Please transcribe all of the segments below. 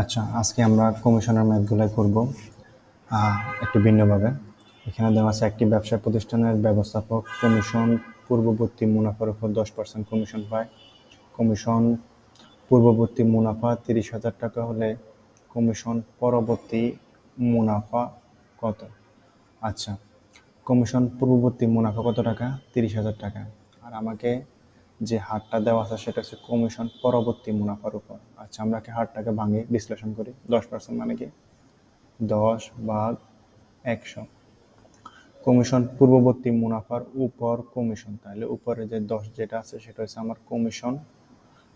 আচ্ছা আজকে আমরা কমিশনের ম্যাথগুলো করব একটু ভিন্নভাবে। এখানে দেওয়া আছে, একটি ব্যবসা প্রতিষ্ঠানের ব্যবস্থাপক কমিশন পূর্ববর্তী মুনাফার উপর দশ পার্সেন্ট কমিশন পায়। কমিশন পূর্ববর্তী মুনাফা তিরিশ হাজার টাকা হলে কমিশন পরবর্তী মুনাফা কত? আচ্ছা কমিশন পূর্ববর্তী মুনাফা কত টাকা? তিরিশ হাজার টাকা। আর আমাকে যে হারটা দেওয়া আছে সেটা হচ্ছে কমিশন পরবর্তী মুনাফার উপর। আচ্ছা আমরা কি হারটাকে ভাঙে? বিশ্লেষণ করি। দশ পার্সেন্ট মানে কি? দশ ভাগ একশো। কমিশন পূর্ববর্তী মুনাফার উপর কমিশন তাহলে উপরে যে দশ যেটা আছে সেটা হচ্ছে আমার কমিশন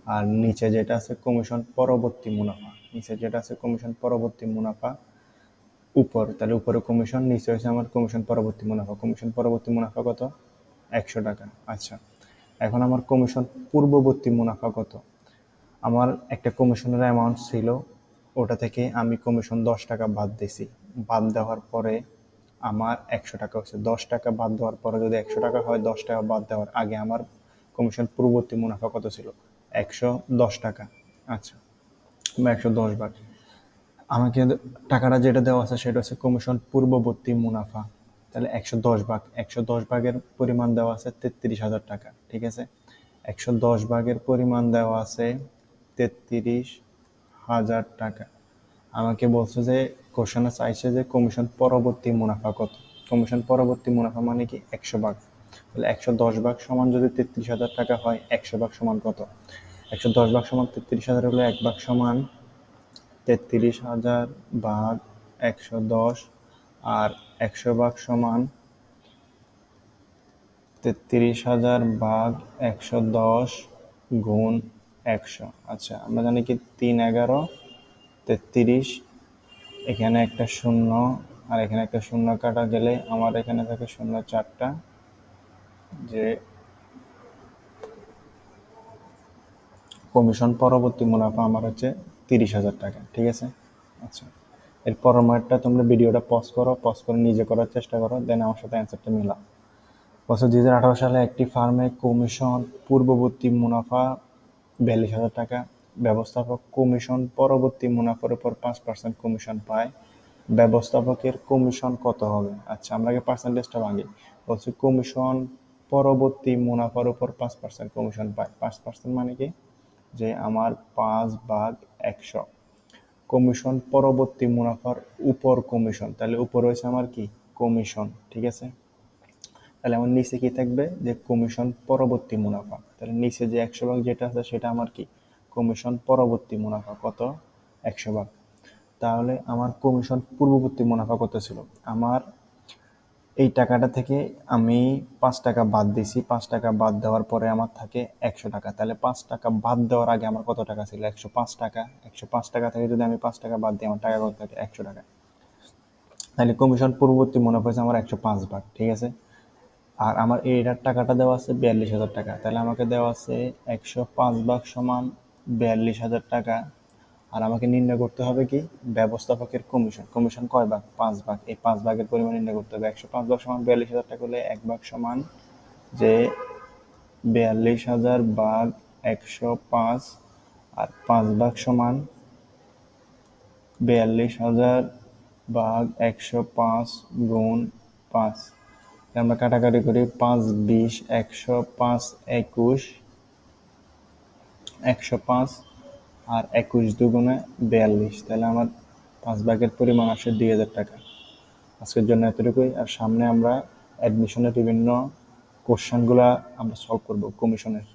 আর নিচে যেটা আছে কমিশন পরবর্তী মুনাফা। নিচে যেটা আছে কমিশন পরবর্তী মুনাফা, উপর। তাহলে উপরে কমিশন নিচে হচ্ছে আমার কমিশন পরবর্তী মুনাফা। কমিশন পরবর্তী মুনাফা কত? একশো টাকা। আচ্ছা এখন আমার কমিশন পূর্ববর্তী মুনাফা কত? আমার একটা কমিশনের অ্যামাউন্ট ছিল, ওটা থেকে আমি কমিশন দশ টাকা বাদ দিছি বাদ দেওয়ার পরে আমার একশো টাকা হচ্ছে দশ টাকা বাদ দেওয়ার পরে যদি একশো টাকা হয়, দশ টাকা বাদ দেওয়ার আগে আমার কমিশন পূর্ববর্তী মুনাফা কত ছিল? একশো দশ টাকা। আচ্ছা বা একশো দশ ভাগ আমাকে টাকাটা যেটা দেওয়া আছে, সেটা হচ্ছে কমিশন পূর্ববর্তী মুনাফা। তাহলে একশো দশ ভাগ, একশো দশ ভাগের পরিমাণ দেওয়া আছে তেত্রিশ হাজার টাকা, ঠিক আছে? একশো দশ ভাগের পরিমাণ দেওয়া আছে তেত্রিশ হাজার টাকা। আমাকে বলছে যে কোশ্চেনে চাইছে যে কমিশন পরবর্তী মুনাফা কত? কমিশন পরবর্তী মুনাফা মানে কি? একশো ভাগ। তাহলে একশো দশ ভাগ সমান যদি তেত্রিশ হাজার টাকা হয়, একশো ভাগ সমান কত? একশো দশ ভাগ সমান তেত্রিশ হাজার হলে এক ভাগ সমান তেত্রিশ হাজার ভাগ একশো দশ আর একশো ভাগ সমান তেত্রিশ হাজার ভাগ একশো দশ গুণ একশো। আচ্ছা আমরা জানি কি তিন এগারো, তেত্রিশ, এখানে একটা শূন্য, আর এখানে একটা শূন্য কাটা গেলে আমার এখানে থাকে শূন্য চারটা, যে কমিশন পরবর্তী মুনাফা আমার হচ্ছে তিরিশ হাজার টাকা, ঠিক আছে? আচ্ছা। এর পরের মারটা তোমরা ভিডিওটা পজ করো পজ করে নিজে করার চেষ্টা করো দেন আমার সাথে অ্যান্সারটা মিলাও। বছর দুই হাজার আঠারো সালে একটি ফার্মে কমিশন পূর্ববর্তী মুনাফা বিয়াল্লিশ হাজার টাকা। ব্যবস্থাপক কমিশন পরবর্তী মুনাফার উপর পাঁচ পার্সেন্ট কমিশন পায়। ব্যবস্থাপকের কমিশন কত হবে? আচ্ছা আমরা আগে পার্সেন্টেজটা ভাঙি। বলছি কমিশন পরবর্তী মুনাফার উপর পাঁচ পার্সেন্ট কমিশন পায়। পাঁচ পার্সেন্ট মানে কি? যে আমার পাঁচ ভাগ একশো। কমিশন, পরবর্তী মুনাফার উপর কমিশন। তাহলে উপর রয়েছে আমার কি? কমিশন, ঠিক আছে? তাহলে আমার নিচে কি থাকবে? যে কমিশন, পরবর্তী মুনাফা। তাহলে নিচে যে একশো ভাগ যেটা আছে, সেটা আমার কি? কমিশন, পরবর্তী মুনাফা। কত? একশো ভাগ। তাহলে আমার কমিশন পূর্ববর্তী মুনাফা কত ছিল? আমার এই টাকাটা থেকে আমি পাঁচ টাকা বাদ দিছি পাঁচ টাকা বাদ দেওয়ার পরে আমার থাকে একশো টাকা। তাহলে পাঁচ টাকা বাদ দেওয়ার আগে আমার কত টাকা ছিল? একশো পাঁচ টাকা। একশো পাঁচ টাকা থেকে যদি আমি পাঁচ টাকা বাদ দিই, আমার টাকা কত থাকে? একশো টাকা। তাহলে কমিশন পূর্ববর্তী মুনাফা হচ্ছে আমার একশো পাঁচ ভাগ, ঠিক আছে? আর আমার এইটার টাকাটা দেওয়া আছে বিয়াল্লিশ হাজার টাকা। তাহলে আমাকে দেওয়া আছে একশো পাঁচ ভাগ সমান বিয়াল্লিশ হাজার টাকা। আর আমাকে নির্ণয় করতে হবে কি? ব্যবস্থাপকের কমিশন কমিশন কয় ভাগ? পাঁচ ভাগ। এই পাঁচ ভাগের পরিমাণ নির্ণয় করতে হবে। একশো পাঁচ ভাগ সমান বিয়াল্লিশ হাজার টাকা হলে এক ভাগ সমান যে বিয়াল্লিশ হাজার ভাগ একশো পাঁচ আর পাঁচ ভাগ সমান বিয়াল্লিশ হাজার ভাগ একশো পাঁচ গুণ পাঁচ। আমরা কাটাকাটি করি পাঁচ, বিশ, একশো পাঁচ, একুশ, একশো পাঁচ আর একুশ দুগুণে বিয়াল্লিশ, তাহলে আমার পাঁচ ভাগের পরিমাণ আসে দুই হাজার টাকা। আজকের জন্য এতটুকুই, আর সামনে আমরা অ্যাডমিশনের বিভিন্ন কোশ্চেনগুলো আমরা সলভ করব কমিশনের